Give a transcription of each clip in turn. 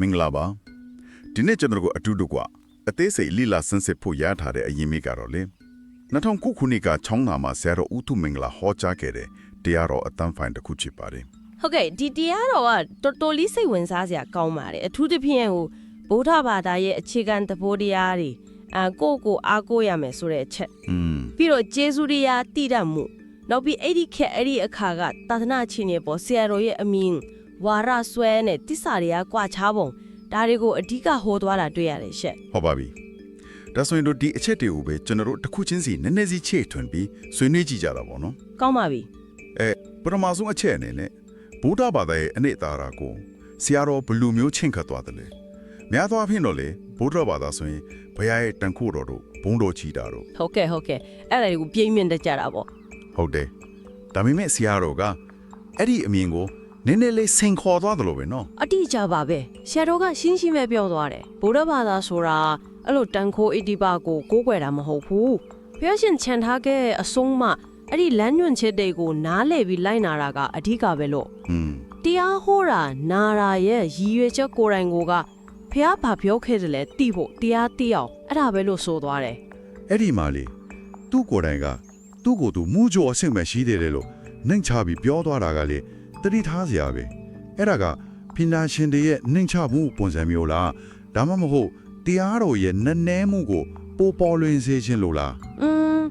မင်္ဂလာပါဒီနေ့ကျွန်တော်တို့အတူတူကအသေးစိတ်လိလာစင်စစ်ဖို့ရထားတဲ့အရင်မိကတော့လေ2009ခုနှစ်ကချောင်းနာမှာဆရာတော်ဦးထုမင်္ဂလာဟောကြားခဲ့တဲ့တရားတော်အတန်းဖိုင်တစ်ခုဖြစ်ပါတယ်ဟုတ်ကဲ့ဒီတရားတော်ကတော်တော်လေးစိတ်ဝင်စားစရာကောင်းပါတယ်အထူးသဖြင့်ဟိုဗုဒ္ဓဘာသာရဲ့အခြေခံသဘောတရားတွေအာကိုယ့်ကိုယ်အားကိုးရမယ်ဆိုတဲ့အချက်อืมပြီးတော့ဂျေဇုတရားတည်တတ်မှုနောက်ပြီးအဲ့ဒီခက်အဲ့ဒီအခါကသာသနာချင်းရဲ့ပေါ်ဆရာတော်ရဲ့အမင်း ဝါရဆွဲနဲ့တစ္ဆာတွေကကွာခြားပုံဒါတွေကိုအဓိကဟောသွားတာတွေ့ရတယ်ရှက်ဟုတ်ပါပြီဒါဆိုရင်တို့ဒီအချက်တွေကိုပဲကျွန်တော်တို့တစ်ခုချင်းစီနည်းနည်းစီချေထွင်ပြီးဆွေးနွေးကြည့်ကြတာပေါ့နော်ကောင်းပါပြီအဲပထမဆုံးအချက်အနေနဲ့ဗုဒ္ဓဘာသာရဲ့အနှစ်သာရကိုဆရာတော်ဘယ်လူမျိုးချင်းခတ်သွားတယ်လဲများသောအားဖြင့်တော့လေဗုဒ္ဓဘာသာဆိုရင်ဘုရားရဲ့တန်ခိုးတော်တို့ဘုန်းတော်ချီတာတို့ဟုတ်ကဲ့ဟုတ်ကဲ့အဲ့ဒါတွေကိုပြိမ့်မြင့်တတ်ကြတာပေါ့ဟုတ်တယ်ဒါပေမဲ့ဆရာတော်ကအဲ့ဒီအမြင်ကို နည်းနည်းလေးစိန်ခေါ်သွားတယ်လို့ပဲနော်အတိအကျပါပဲဆရာတော်ကရှင်းရှင်းပဲပြောသွားတယ်ဗုဒ္ဓဘာသာဆိုတာအဲ့လိုတန်ခိုးအဋ္ဌိပကိုကိုးကွယ်တာမဟုတ်ဘူးဘုရားရှင်ခြံထားခဲ့တဲ့အဆုံးမအဲ့ဒီလမ်းညွှန်ချက်တွေကိုနားလည်ပြီးလိုက်နာတာကအဓိကပဲလို့อืมတရားဟောတာနာရာရဲ့ရည်ရွယ်ချက်ကိုယ်တိုင်ကိုကဖះဘာပြောခဲ့တယ်လဲသိဖို့တရားသိအောင်အဲ့ဒါပဲလို့ဆိုသွားတယ်အဲ့ဒီမှာလေသူ့ကိုယ်တိုင်ကသူ့ကိုယ်သူမူကြိုအဆင့်ပဲရှိသေးတယ်လို့နှိမ်ချပြီးပြောသွားတာကလေ တတိထားစရာပဲအဲ့ဒါကပညာရှင်တွေရဲ့နှိမ်ချမှုပုံစံမျိုးလားဒါမှမဟုတ်တရားတော်ရဲ့နည်းနည်းမှုကိုပိုပေါ်လွင်စေခြင်းလို့လား อืม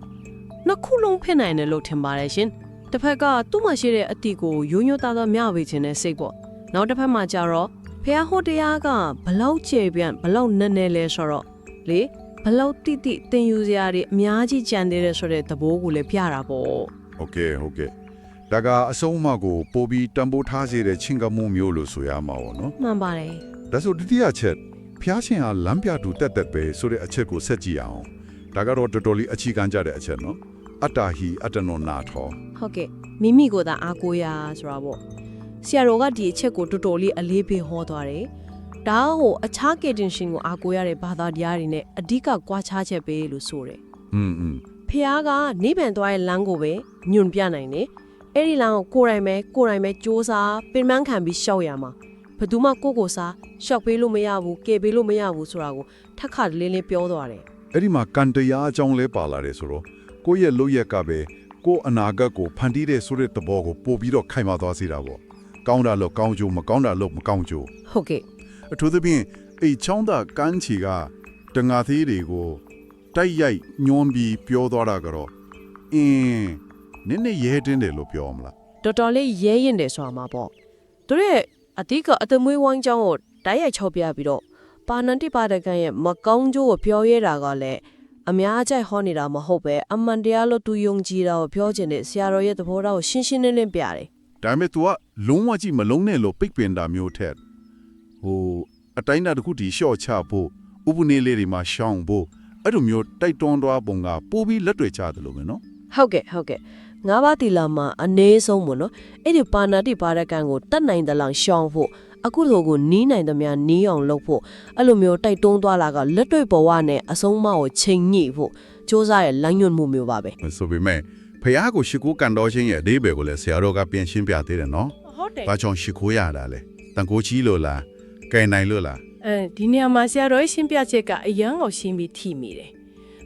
နှစ်ခုလုံးဖြစ်နိုင်တယ်လို့ထင်ပါတယ်ရှင်တစ်ဖက်ကသူ့မှာရှိတဲ့အတီကိုရိုးရိုးသားသားမျှဝေခြင်းနဲ့စိတ်ပေါ့နောက်တစ်ဖက်မှာကျတော့ဖះဟောတရားကဘလောက်ကျေပြန့်ဘလောက်နည်းနည်းလဲဆိုတော့လေဘလောက်တိတိသင်ယူစရာတွေအများကြီးကြံသေးတယ်ဆိုတဲ့သဘောကိုလည်းပြတာပေါ့ โอเคဟုတ်ကဲ့ ဒါကအဆုံးအမကိုပိုပြီးတံပိုးထားစေတဲ့ချင်းကမှုမျိုးလို့ဆိုရမှာပေါ့နော် မှန်ပါတယ် ဒါဆိုဒုတိယချက်ဖျားရှင်ဟာလမ်းပြတူတက်တက်ပဲဆိုတဲ့အချက်ကိုဆက်ကြည့်အောင်ဒါကတော့တော်တော်လေးအခြေခံကြတဲ့အချက်နော်အတ္တဟိအတ္တနောနာထော ဟုတ်ကဲ့မိမိကိုယ်သာအားကိုးရဆိုတာပေါ့ဆရာတော်ကဒီအချက်ကိုတော်တော်လေးအလေးပေးဟောသွားတယ်ဒါဟိုအခြားကေတင်ရှင်ကိုအားကိုးရတဲ့ဘာသာတရားတွေနဲ့အဓိကကွာခြားချက်ပဲလို့ဆိုတယ် อืมอืม ဖះကနေပန်သွားတဲ့လမ်းကိုပဲညွန်ပြနိုင်တယ် အဲ့ဒီလမ်းကိုကိုယ်တိုင်ပဲကိုယ်တိုင်ပဲစ조사ပင်ပန်းခံပြီးရှောက်ရမှာဘယ်သူမှကိုယ့်ကိုယ်စားရှောက်ပေးလို့မရဘူးကယ်ပေးလို့မရဘူးဆိုတာကိုထက်ခါတလေးလေးပြောသွားတယ်အဲ့ဒီမှာကံတရားအကြောင်းလဲပါလာတယ်ဆိုတော့ကိုယ့်ရဲ့လုပ်ရက်ကပဲကိုယ့်အနာဂတ်ကိုဖန်တီးတဲ့ဆိုတဲ့သဘောကိုပို့ပြီးတော့ခိုင်မာသွားစေတာပေါ့ကောင်းတာလို့ကောင်းကြိုးမကောင်းတာလို့မကောင်းကြိုးဟုတ်ကဲ့အထူးသဖြင့်အိချောင်းသာကန်းချီကတငါသေးတွေကိုတိုက်ရိုက်ညွန်ပြီးပြောသွားတာကတော့အင်း နည်းနည်းရဲတင်းတယ်လို့ပြောမလားတော်တော်လေးရဲရင်တယ်ဆိုတာမှာပေါ့သူတို့ရဲ့အဓိကအသမွေးဝိုင်းကြောင်းကိုတိုက်ရိုက်ချော့ပြပြီးတော့ပါဏန်တိပါဒကန်ရဲ့မကောင်းကျိုးကိုပြောရဲတာကလည်းအများအကြိုက်ဟောနေတာမဟုတ်ပဲအမှန်တရားလို့သူယုံကြည်တာကိုပြောချင်တဲ့ဆရာတော်ရဲ့သဘောထားကိုရှင်းရှင်းလင်းလင်းပြတယ်ဒါပေမဲ့ तू ကလုံးဝကြည့်မလုံးနဲ့လို့ပိတ်ပင်တာမျိုးထက်ဟိုအတိုင်းအတာတစ်ခုတည်းရှော့ချဖို့ဥပနေလေးတွေမှာရှောင်းဖို့အဲ့လိုမျိုးတိုက်တွန်းသွားပုံကပိုပြီးလက်တွေချတယ်လို့ပဲနော်ဟုတ်ကဲ့ဟုတ်ကဲ့ ငါးပါးတီလာမှာအနည်းဆုံးပေါ့နော်အဲ့ဒီပါဏာတိပါဒကန်ကိုတတ်နိုင်တဲ့လောက်ရှောင်ဖို့အခုလိုကိုနီးနိုင်သမျှနီးအောင်လုပ်ဖို့အဲ့လိုမျိုးတိုက်တွန်းသွားလာကလက်တွေ့ဘဝနဲ့အဆုံးအမကိုချိန်ညှိဖို့စ조사ရဲ့လမ်းညွှန်မှုမျိုးပါပဲဆိုပေမဲ့ဖះကိုရှိခိုးကန်တော်ချင်းရဲ့အသေးပဲကိုလည်းဆရာတော်ကပြင်ရှင်းပြသေးတယ်နော်ဟုတ်တယ်။ဘာကြောင့်ရှိခိုးရတာလဲ။တန်ကိုချီလို့လား။ကဲနိုင်လို့လားအဲဒီနေရာမှာဆရာတော်ရဲ့ရှင်းပြချက်ကအယံကိုရှင်းပြီးထိမိတယ်။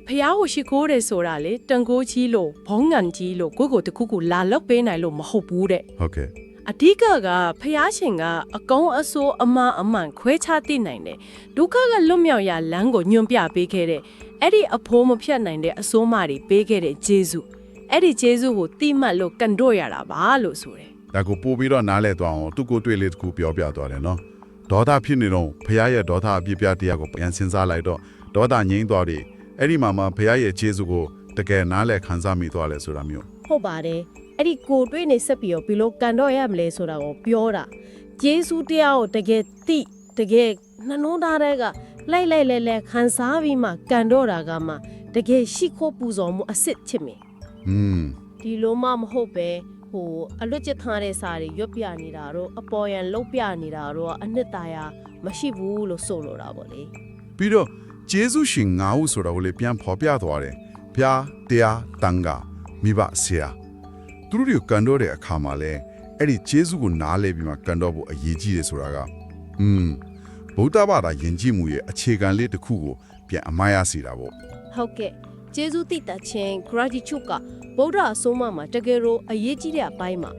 ဖះကိုရှိခိုးတယ်ဆိုတာလေတန်ကိုကြီးလို့ဘုံငံကြီးလို့ကိုယ့်ကိုယ်တစ်ခုခုလာလောက်ပေးနိုင်လို့မဟုတ်ဘူးတဲ့။ဟုတ်ကဲ့။အဓိကကဖះရှင်ကအကုံးအဆိုးအမအမှန်ခွဲခြားသိနိုင်တယ်။ဒုက္ခကလွတ်မြောက်ရာလမ်းကိုညွှန်ပြပေးခဲ့တဲ့အဲ့ဒီအဖိုးမဖြတ်နိုင်တဲ့အဆိုးမတွေပေးခဲ့တဲ့ဂျေဇုအဲ့ဒီဂျေဇုကိုတိမှတ်လို့ကန်တော့ရတာပါလို့ဆိုတယ်။ဒါကိုပို့ပြီးတော့နားလဲသွားအောင်သူ့ကိုတွေ့လေးတစ်ခုပြောပြသွားတယ်နော်။ဒေါသဖြစ်နေတော့ဖះရဲ့ဒေါသအပြစ်ပြတရားကိုပြန်စဉ်းစားလိုက်တော့ဒေါသငြိမ်းသွားတယ်။ အဲ့ဒီမှာမှဖះရဲ့ခြေစုကိုတကယ်နားလဲခံစားမိသွားလဲဆိုတာမျိုးဟုတ်ပါတယ်အဲ့ဒီကိုတွေးနေဆက်ပြီးတော့ဘီလိုကန်တော့ရမလဲဆိုတာကိုပြောတာဂျေစုတရားကိုတကယ်သိတကယ်နှလုံးသားထဲကလိုက်လိုက်လဲလဲခံစားပြီးမှကန်တော့တာကမှတကယ်ရှိခိုးပူဇော်မှုအစ်စ်ချစ်မင်။อืมဒီလိုမှမဟုတ်ပဲဟိုအလွတ်ကျထားတဲ့စာတွေရွတ်ပြနေတာတော့အပေါ်ယံလုတ်ပြနေတာတော့အနှစ်သာရမရှိဘူးလို့ဆိုလိုတာပေါ့လေပြီးတော့ ဂျေဇုရှင်ငါဟုဆိုတာကိုလေပြန်ဖော်ပြသွားတယ်။ဖះတရားတန်ခါမိဘဆရာသူတို့တွေကိုကန်တော့တဲ့အခါမှာလဲအဲ့ဒီဂျေဇုကိုနားလဲပြီးမှကန်တော့ဖို့အရေးကြီးတယ်ဆိုတာကอืมဗုဒ္ဓဘာသာယဉ်ကျေးမှုရဲ့အခြေခံလေးတစ်ခုကိုပြန်အမှားရစေတာပေါ့ဟုတ်ကဲ့ကျေးဇူးတိတတ်ခြင်း gratitude ကဗုဒ္ဓအဆုံးအမမှာတကယ်တော့အရေးကြီးတဲ့အပိုင်းမှာ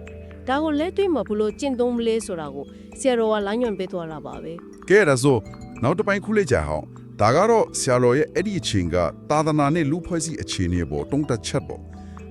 ဒါကိုလက်တွေ့မှာဘလို့ကျင့်သုံးမလဲဆိုတာကိုဆရာတော်ကလမ်းညွှန်ပေးသွားတာပါပဲကဲဒါဆိုနောက်တစ်ပိုင်းခုလေးကြာအောင် ဒါကတော့ဆရာတော်ရဲ့အဲ့ဒီအချိန်ကသာသနာနဲ့လူဖွဲ့စည်းအခြေအနေပေါ်တုံးတက်ချက်ပေါ့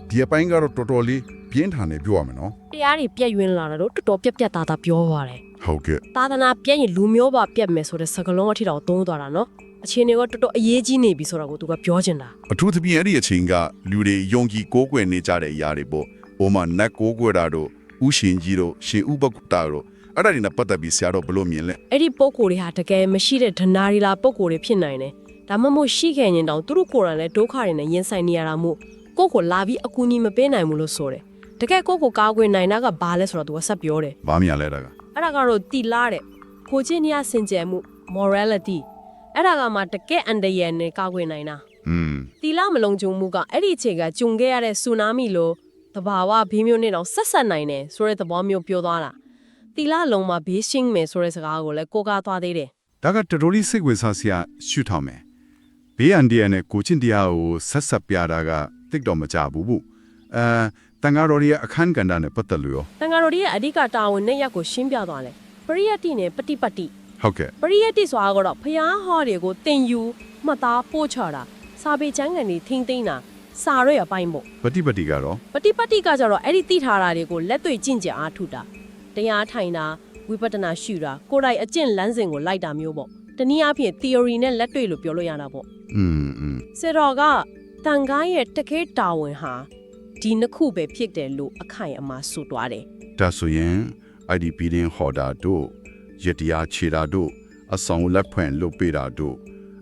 ဒီအပိုင်းကတော့တော်တော်လေးပြင်းထန်နေပြောရမယ်နော်တရားတွေပြည့်ယွင်းလာတာတော့တော်တော်ပြက်ပြက်သားသားပြောပါတယ်ဟုတ်ကဲ့သာသနာပြည့်ရင်လူမျိုးပါပြက်မယ်ဆိုတဲ့စကားလုံးအထိတော့သုံးသွားတာနော်အခြေအနေကတော်တော်အရေးကြီးနေပြီဆိုတော့ကိုသူကပြောချင်တာအထူးသဖြင့်အဲ့ဒီအချိန်ကလူတွေယုံကြည်ကိုးကွယ်နေကြတဲ့အရာတွေပေါ့ဟိုမှာနတ်ကိုးကွယ်တာတို့ဥရှင်ကြီးတို့ရှင်ဥပကုတ္တတို့ အဲ့ဒါတွေနဲ့ပတ်သက်ပြီးဆရာတော်ဘယ်လိုမြင်လဲအဲ့ဒီပုံကိုယ်တွေဟာတကယ်မရှိတဲ့ဒနာရီလာပုံကိုယ်တွေဖြစ်နိုင်တယ်ဒါမှမဟုတ်ရှိခဲ့ရင်တောင်သူတို့ကိုယ်တိုင်လည်းဒုက္ခတွေနဲ့ရင်ဆိုင်နေရတာမို့ကိုယ့်ကိုလာပြီးအကူအညီမပေးနိုင်ဘူးလို့ဆိုတယ်တကယ်ကိုယ့်ကိုကာကွယ်နိုင်တာကဘာလဲဆိုတော့သူကဆက်ပြောတယ်ဘာမြင်လဲဒါကအဲ့ဒါကတော့တီလာတဲ့ကိုချင်းနီးယားစင်ကြယ်မှု morality အဲ့ဒါကမှတကယ်အန်တရယ်နဲ့ကာကွယ်နိုင်တာอืมတီလာမလုံခြုံမှုကအဲ့ဒီအချိန်ကဂျုံခဲ့ရတဲ့ဆူနာမီလိုတဘာဝဘေးမျိုးနဲ့တော့ဆက်ဆက်နိုင်တယ်ဆိုတဲ့သဘောမျိုးပြောသွားတာ တီလာလုံးမှာဘေးရှင်းမယ်ဆိုတဲ့စကားကိုလည်းကိုကားသွားသေးတယ် ဒါကတော်တော်လေးစိတ်ဝင်စားစရာရှုထောက်မယ်ဘေးအန်ဒီယန်နဲ့ကိုချင်းတရားကိုဆက်ဆက်ပြတာကတိတ်တော့မကြဘူးဘူးအဲတန်ဃာတော်ရဲ့အခန်းကဏ္ဍနဲ့ပတ်သက်လို့ရော တန်ဃာတော်တွေရဲ့အဓိကတာဝန်နဲ့ရက်ကိုရှင်းပြသွားတယ်ပရိယတ်တိနဲ့ပฏิပတ်တိ ဟုတ်ကဲ့ ပရိယတ်တိဆိုတာကတော့ဖျားဟောတွေကိုတင်ယူမှတ်သားပို့ချတာစာပေကျမ်းဂန်တွေထင်းသိမ်းတာစာရွက်အပိုင်းပေါ့ ပฏิပတိကတော့ ပฏิပတ်တိကကြတော့အဲ့ဒီသိထားတာတွေကိုလက်တွေ့ကျင့်ကြံအားထုတ်တာ တရားထိုင်တာဝိပဿနာရှုတာကိုယ်တိုင်အကျင့်လမ်းစဉ်ကိုလိုက်တာမျိုးပေါ့တနည်းအားဖြင့် theory နဲ့လက်တွေ့လို့ပြောလို့ရတာပေါ့อืมဆရာတော်ကတန်ခိုင်းရဲ့တခဲတာဝန်ဟာဒီနှစ်ခုပဲဖြစ်တယ်လို့အခိုင်အမာဆိုသွားတယ်ဒါဆိုရင် IDP ရင်ဟော်တာတို့ရတရားခြေတာတို့အဆောင်လက်ဖွင့်လုပ်ပေးတာတို့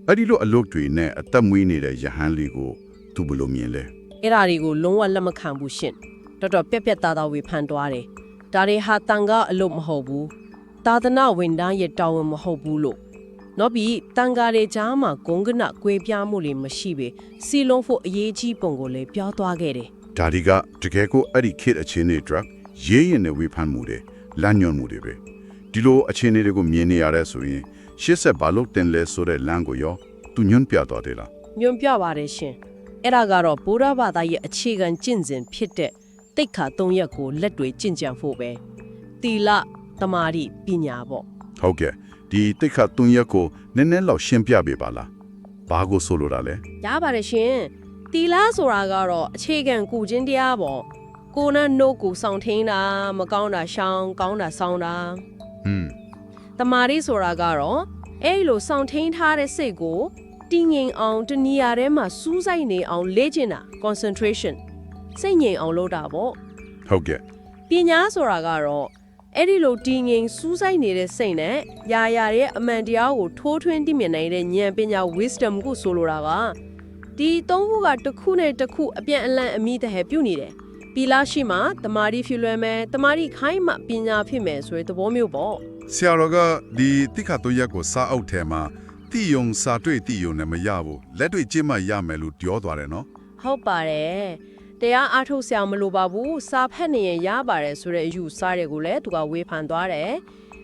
အဲ့ဒီလိုအလုပ်တွေနဲ့အသက်မွေးနေတဲ့ယဟန်လေးကိုသူဘယ်လိုမြင်လဲအဲ့ဓာတွေကိုလုံးဝလက်မခံဘူးရှင်တော်တော်ပြက်ပြက်သားသားဝေဖန်သွားတယ် ဒါတွေဟာတန်ခါအလုပ်မဟုတ်ဘူးသာသနာဝန်ထမ်းရဲ့တာဝန်မဟုတ်ဘူးလို့နောက်ပြီးတန်ခါတွေကြားမှာဂုံကနကွေပြားမှုတွေမရှိပေစီလုံးဖို့အရေးကြီးပုံကိုလည်းပြောသွားခဲ့တယ်ဒါဒီကတကယ်ကိုအဲ့ဒီခေတ်အချင်းတွေ drug ရေးရင်နဲ့ဝေဖန်မှုတွေလမ်းညွှန်မှုတွေပဲဒီလိုအချင်းတွေကိုမြင်နေရတဲ့ဆိုရင်ရှစ်ဆက်ဘာလို့တင်လဲဆိုတဲ့လမ်းကိုရောသူညွှန်ပြသွားတယ်လားညွန်ပြပါတယ်ရှင်အဲ့ဒါကတော့ဗုဒ္ဓဘာသာရဲ့အခြေခံကျင့်စဉ်ဖြစ်တဲ့ တိတ်ခါ၃ရက်ကိုလက်တွေကျင့်ကြံဖို့ပဲတီလတမာတိပညာပေါ့ဟုတ်ကဲ့ဒီတိတ်ခတ်သွန်ရက်ကိုနည်းနည်းလောက်ရှင်းပြပေးပါလားဘာကိုဆိုလိုတာလဲရပါတယ်ရှင်တီလာဆိုတာကတော့အခြေခံကုချင်းတရားပေါ့ကိုယ်နဲ့နှုတ်ကိုစောင့်ထင်းတာမကောင်းတာရှောင်းကောင်းတာစောင်းတာဟွန်းတမာတိဆိုတာကတော့အဲ့လိုစောင့်ထင်းထားတဲ့စိတ်ကိုတည်ငြိမ်အောင်တနေရာထဲမှာစူးစိုက်နေအောင်လေ့ကျင့်တာ concentration စိတ်ငြိမ်အောင်လုပ်တာပေါ့ဟုတ်ကဲ့ပညာဆိုတာကတော့အဲ့ဒီလိုတည်ငြိမ်စူးစိုက်နေတဲ့စိတ်နဲ့ယာယာရဲ့အမှန်တရားကိုထိုးထွင်းသိမြင်နိုင်တဲ့ဉာဏ်ပညာ wisdom ကိုဆိုလိုတာကဒီသုံးခုကတစ်ခုနဲ့တစ်ခုအပြန်အလှန်အမိတဟဲပြုနေတယ်ပီလာရှိမှတမာတိဖြူလွယ်မယ်တမာတိခိုင်းမှပညာဖြစ်မယ်ဆိုတဲ့သဘောမျိုးပေါ့ဆရာတော်ကဒီတိခတ်သွန်ရက်ကိုစားအုပ်ထဲမှာတိယုံစာတွေ့တိယုံနဲ့မရဘူးလက်တွေ့ကျင့်မှရမယ်လို့ပြောသွားတယ်နော်ဟုတ်ပါတယ် တရားအားထုတ်ဆရာမလိုပါဘူးစာဖတ်နေရင်ရပါတယ်ဆိုတဲ့အယူဆတွေကိုလည်းသူကဝေဖန်သွားတယ်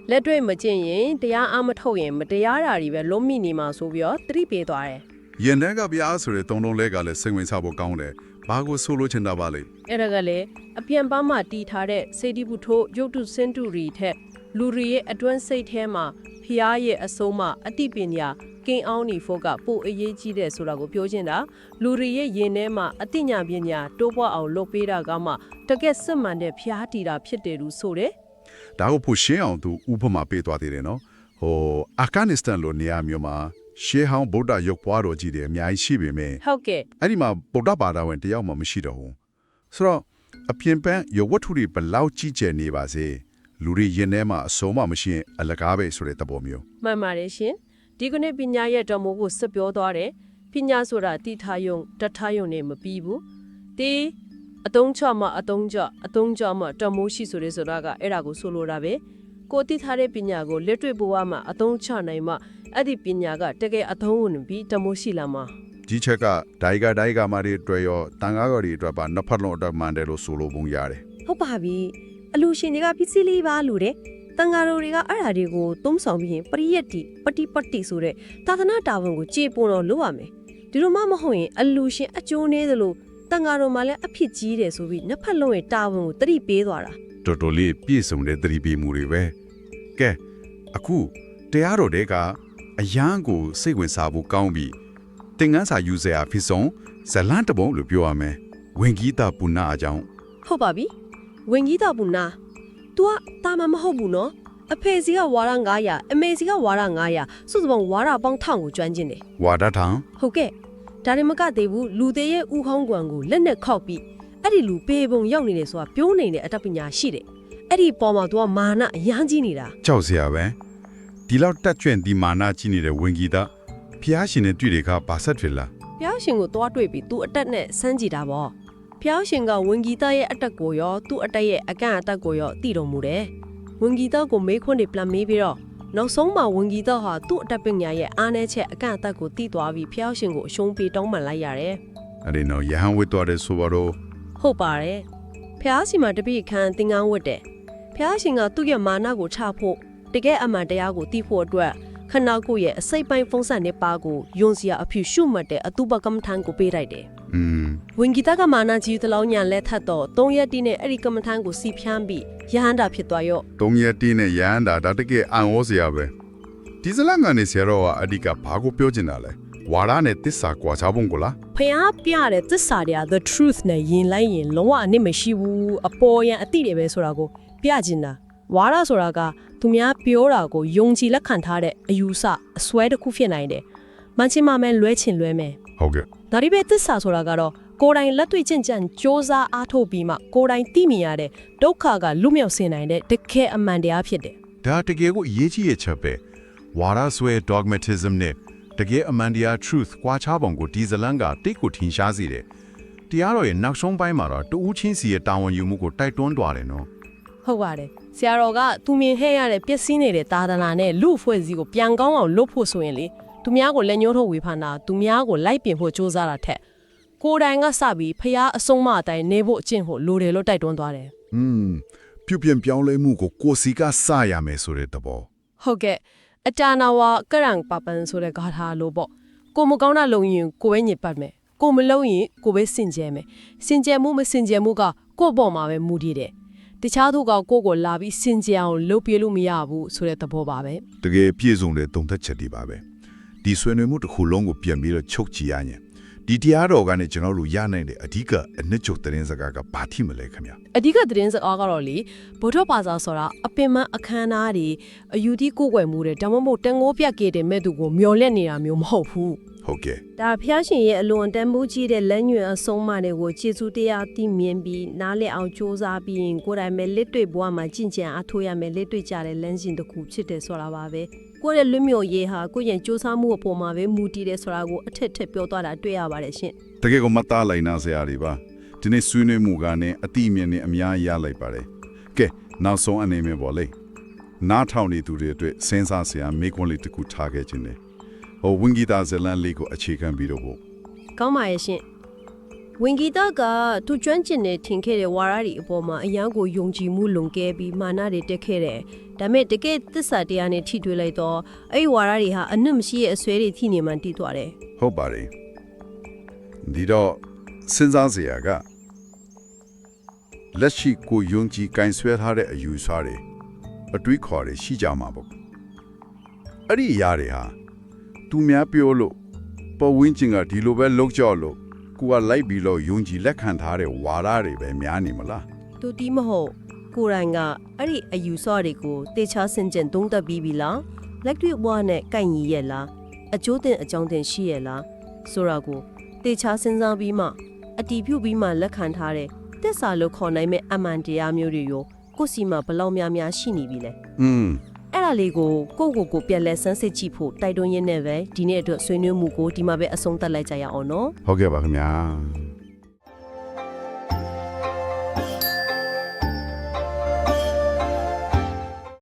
လက်တွေ့မကျင့်ရင်တရားအားမထုတ်ရင်မတရားတာတွေပဲလုံးမိနေမှာဆိုပြီးတော့သတိပေးသွားတယ်ရင်ထဲကဗျာဆိုတဲ့တုံးတုံးလဲကလည်းစိတ်ဝင်စားဖို့ကောင်းတယ်ဘာကိုဆိုလိုချင်တာပါလဲအဲ့ဒါကလည်းအပြန်ပန်းမှတီးထားတဲ့စေတီပုထိုးရုပ်တုစင်တူရီထက်လူတွေရဲ့အတွင်းစိတ်ထဲမှာဖျားရဲ့အဆုံးမအတိပညာ ကင်းအောင်နေဖို့ကပိုအရေးကြီးတယ်ဆိုတာကိုပြောချင်တာလူတွေရဲ့ရင်ထဲမှာအတိညာပညာတိုးပွားအောင်လုပ်ပေးတာကမှတကယ်စစ်မှန်တဲ့ဖျားတီတာဖြစ်တယ်လို့ဆိုတယ်ဒါကိုဖို့ရှင်းအောင်သူဥပမာပေးသွားသေးတယ်နော်ဟိုအာဖဂန်နစ္စတန်လိုနေရာမျိုးမှာရှေးဟောင်းဗုဒ္ဓရုပ်ပွားတော်ကြီးတွေအများကြီးရှိပေမဲ့ဟုတ်ကဲ့အဲ့ဒီမှာဗုဒ္ဓဘာသာဝင်တယောက်မှမရှိတော့ဘူးဆိုတော့အပြင်ပန်းရုပ်ဝတ္ထုတွေဘယ်လောက်ကြီးကျယ်နေပါစေလူတွေရင်ထဲမှာအစုံမှမရှိရင်အလကားပဲဆိုတဲ့သဘောမျိုးမှန်ပါတယ်ရှင် ဒီကနေ့ပညာရဲ့တော်မိုးကိုဆက်ပြောသွားတယ်ပညာဆိုတာတိထားယုံတထားယုံနဲ့မပြီးဘူးဒီအတုံးချမှအတုံးချအတုံးချမှတော်မိုးရှိဆိုရဲဆိုတာကအဲ့ဒါကိုဆိုလိုတာပဲကိုတိထားတဲ့ပညာကိုလက်တွေ့ဘဝမှာအတုံးချနိုင်မှအဲ့ဒီပညာကတကယ်အသုံးဝင်ပြီးတော်မိုးရှိလာမှာဒီချက်ကဒိုင်ဂါဒိုင်ဂါမာတွေတွေ့ရောတန်ကားကော်တွေအတွက်ပါနှစ်ဖက်လုံးအတွက်မှန်တယ်လို့ဆိုလိုပုံရတယ်ဟုတ်ပါပြီအလူရှင်တွေကပစ္စည်းလေးပါလူတယ် တတန်ဃာတော်တွေကအဲ့ဓာတွေကိုသုံးဆောင်ပြီးရင်ပရိယတ်တိပฏิပတ်တိဆိုတဲ့သာသနာတာဝန်ကိုကြေပွန်တော့လုပ်ရမယ်ဒီလိုမှမဟုတ်ရင်အလူရှင်အကျိုးနည်းသလိုတန်ဃာတော်မှလည်းအဖြစ်ကြီးတယ်ဆိုပြီးနှစ်ဖက်လုံးရဲ့တာဝန်ကိုတတိပေးသွားတာတော်တော်လေးပြည့်စုံတဲ့သတိပေးမှုတွေပဲကဲအခုတရားတော်တွေကအယံကိုစိတ်ဝင်စားဖို့ကောင်းပြီးသင်္ကန်းစာယူစရာဖြစ်ဆုံးဇလန်တပုံလို့ပြောရမယ်ဝင်ဂီတာပုဏ္ဏအကြောင်းဟုတ်ပါပြီဝင်ကြီးတော်ဘူးနာ तू ကတာမန်မဟုတ်ဘူးနော်အဖေစီကဝါရ900အမေစီကဝါရ900စုစုပေါင်းဝါရပေါင်း1000ကိုကျွမ်းကျင်တယ် ဝါဒထောင် ဟုတ်ကဲ့ဒါရင်မကသေးဘူးလူသေးရဲ့ဥခေါင်းကွမ်ကိုလက်နဲ့ခောက်ပြီးအဲ့ဒီလူပေးပုံရောက်နေတယ်ဆိုတာပြိုးနေတဲ့အတတ်ပညာရှိတယ်အဲ့ဒီပေါ်မှာ तू ကမာနအရမ်းကြီးနေတာ ကြောက်စရာပဲဒီလောက်တက်ကျွင့်ဒီမာနာကြီးနေတဲ့ဝင်ဂီတာဖျားရှင်နဲ့တွေ့တဲ့အခါဘာဆက်ဖြစ်လား ဖျားရှင်ကိုသွားတွေ့ပြီး तू အတက်နဲ့စမ်းကြည့်တာပေါ့ ဖျားရှင်ကဝင်ဂီတာရဲ့အတက်ကိုရောသူ့အတက်ရဲ့အကန့်အတက်ကိုရောသိတော်မူတယ်ဝင်ဂီတာကိုမေးခွန်းတွေပြန်မေးပြီးတော့နောက်ဆုံးမှာဝင်ဂီတာဟာသူ့အတက်ပညာရဲ့အားနည်းချက်အကန့်အတက်ကိုသိသွားပြီးဖျားရှင်ကိုအရှုံးပေးတောင်းပန်လိုက်ရတယ်အဲ့ဒီတော့ယဟန်ဝတ်တော်တဲ့ဆိုပါတော့ဟုတ်ပါတယ်ဖျားရှင်မှာတပိခန့်သင်္ကန်းဝတ်တယ်ဖျားရှင်ကသူ့ရဲ့မာနကိုချဖို့တကယ်အမှန်တရားကိုသိဖို့အတွက်ခဏကိုယ့်ရဲ့အစိတ်ပိုင်းဖုံးစံနေပါကိုယွန်စရာအဖြစ်ရှုမှတ်တဲ့အတုပကမ္မထံကိုပေးလိုက်တယ် อืมဝင်ဂီတကမာနာကြီးတလောင်းညာလက်ထပ်တော့၃ရက်တီးနဲ့အဲ့ဒီကမ္မထံကိုစီဖြန်းပြီးရဟန္တာဖြစ်သွားရော့တုံးရက်တင်းနဲ့ရဟန်တာဒါတကယ်အံ့ဩစရာပဲဒီဇလန်ကနေဆရာတော်ကအဓိကဘာကိုပြောချင်တာလဲဝါရနဲ့တစ္ဆာကွာခြားပုံကိုလားဖះပြတဲ့သစ္စာတွေက the truth နဲ့ယင်လိုက်ရင်လုံးဝအနစ်မရှိဘူးအပေါ်ရန်အတိတွေပဲဆိုတာကိုပြချင်တာဝါရဆိုတာကသူများပြောတာကိုယုံကြည်လက်ခံထားတဲ့အယူဆအစွဲတစ်ခုဖြစ်နိုင်တယ်။မှန်ချင်မှမဲလွဲချင်လွဲမယ်ဟုတ်ကဲ့။ ဒါဒီပဲသစ္စာဆိုတာကတော့ကိုယ်တိုင်လက်တွေ့ကျင့်ကြံစ조사အားထုတ်ပြီးမှကိုယ်တိုင်သိမြင်ရတဲ့ဒုက္ခကလွတ်မြောက်စေနိုင်တဲ့တကယ်အမှန်တရားဖြစ်တယ်ဒါတကယ်ကိုအရေးကြီးရဲ့ချက်ပဲဝါရဆွဲ dogmatism နဲ့တကယ်အမှန်တရား truth ကွာခြားပုံကိုဒီဇလန်ကတိတ်ကိုထင်ရှားစေတယ်တရားတော်ရဲ့နောက်ဆုံးပိုင်းမှာတော့တူးချင်းစီရဲ့တာဝန်ယူမှုကိုတိုက်တွန်းသွားတယ်နော်။ဟုတ်ပါတယ်။ဆရာတော်ကသူမြင်ဟဲ့ရတဲ့ပျက်စီးနေတဲ့သာသနာနဲ့လူအဖွဲ့အစည်းကိုပြန်ကောင်းအောင်လုပ်ဖို့ဆိုရင်လေ သူများကိုလက်ညှိုးထုတ်ဝေဖန်တာသူများကိုလိုက်ပြင်ဖို့စ조사တာထက်ကိုယ်တိုင်ကစပြီးဖះအဆုံးမအတိုင်းနေဖို့အကျင့်ဖို့လိုတယ်လို့တိုက်တွန်းသွားတယ် อืมပြုပြင်ပြောင်းလဲမှုကိုကိုယ်စီကစရမယ်ဆိုတဲ့သဘော ။ဟုတ်ကဲ့အတာနာဝကရံပပန်ဆိုတဲ့ဂါထာလို့ပေါ့ကိုမကောင်းတာလုပ်ရင်ကိုပဲညစ်ပတ်မယ်ကိုမလုပ်ရင်ကိုပဲစင်ကြဲမယ်စင်ကြဲမှုမစင်ကြဲမှုကကိုယ့်ပေါ်မှာပဲမူတည်တယ်တခြားသူကကိုယ့်ကိုလာပြီးစင်ကြဲအောင်လုပ်ပြလို့မရဘူးဆိုတဲ့သဘောပါပဲ တကယ်ပြည့်စုံတဲ့သုံးသက်ချက်တွေပါပဲ ဒီဆွေးနွေးမှုတစ်ခုလုံးကိုပြန်ပြီးတော့ချုပ်ကြည့်ရရင်ဒီတရားတော်ကနေကျွန်တော်တို့ရနိုင်တဲ့အဓိကအနှစ်ချုပ်သတင်းစကားကဘာထိမလဲခင်ဗျာအဓိကသတင်းစကားကတော့လေဗုဒ္ဓဘာသာဆိုတာအပင်မအခမ်းအနားတွေအယူတီကိုယ်ွယ်မှုတွေဒါမှမဟုတ်တန်ငိုးပြက်ကေတဲ့မဲ့သူကိုမျော်လင့်နေတာမျိုးမဟုတ်ဘူး ဟုတ်ကဲ့ ဒါဖျားရှင်ရဲ့အလွန်တန်ဖိုးကြီးတဲ့လက်ညွှန်အဆုံးအမတွေကိုခြေစူးတရားသိမြင်ပြီးနားလည်အောင်စ조사ပြီးရင်ကိုယ်တိုင်ပဲလက်တွေ့ဘဝမှာကြင်ကြံအားထုတ်ရမယ်လက်တွေ့ကြတဲ့လမ်းစဉ်တစ်ခုဖြစ်တယ်ဆိုတာပါပဲကိုယ့်ရဲ့လွတ်မြောက်ရေးဟာကိုယ့်ရဲ့စ조사မှုအပေါ်မှာပဲမူတည်တယ်ဆိုတာကိုအထက်ထက်ပြောသွားတာတွေ့ရပါတယ်ရှင် တကယ်ကိုမသားလိုက်နာစရာတွေပါဒီနေ့ဆွေးနွေးမှုကနေအတိအမြင်နဲ့အများကြီးရလိုက်ပါတယ်ကဲနောက်ဆုံးအနေနဲ့ပေါ့လေနားထောင်နေသူတွေအတွက်စဉ်းစားစရာမိကွန်းလေးတစ်ခုထားခဲ့ခြင်းတယ် ဟိုဝင်းဂီတာဇလန်လေးကိုအခြေခံပြီးတော့ပေါ့ကောင်းပါရဲ့ရှင်ဝင်ဂီတာကသူကျွမ်းကျင်နေထင်ခဲ့တဲ့ဝါရတွေအပေါ်မှာအယံကိုယုံကြည်မှုလွန်ကဲပြီးမာနတွေတက်ခဲ့တယ်ဒါပေမဲ့တကယ်သစ္စာတရားနဲ့ထိတွေ့လိုက်တော့အဲ့ဒီဝါရတွေဟာအနုမရှိရဲ့အစွဲတွေထိနေမှတည်သွားတယ်ဟုတ်ပါတယ်ဒီတော့စဉ်းစားစရာကလက်ရှိကိုယုံကြည်ကင်ဆွဲထားတဲ့အယူဆတွေအတွေးခေါ်တွေရှိကြမှာပေါ့အဲ့ဒီအရာတွေဟာ သူများပြောလို့ပဝင်းကျင်ကဒီလိုပဲလောက်ကြောက်လို့ကိုကလိုက်ပြီးတော့ယုံကြည်လက်ခံထားတဲ့ဝါဒတွေပဲများနေမလားသူတီးမဟုတ်ကိုယ်တိုင်ကအဲ့ဒီအယူဆော့တွေကိုတေချာစင်ကြင်သုံးသပ်ပြီးပြီလားလက်တွေ့ဘဝနဲ့ကိုက်ညီရဲ့လားအကျိုးတင်အကြောင်းတင်ရှိရဲ့လားဆိုတာကိုတေချာစဉ်းစားပြီးမှအတီးပြုတ်ပြီးမှလက်ခံထားတဲ့တစ္ဆာလို့ခေါ်နိုင်မဲ့အမှန်တရားမျိုးတွေရောကိုယ့်စီမှာဘယ်လောက်များများရှိနေပြီလဲอืม အဲ့ဒါလေးကိုကိုယ့်ကိုယ်ကိုပြန်လဲဆန်းစစ်ကြည့်ဖို့တိုက်တွန်းရင်းနဲ့ပဲဒီနေ့အတွက်ဆွေးနွေးမှုကိုဒီမှာပဲအဆုံးသတ်လိုက်ကြရအောင်နော်ဟုတ်ကဲ့ပါခင်ဗျာ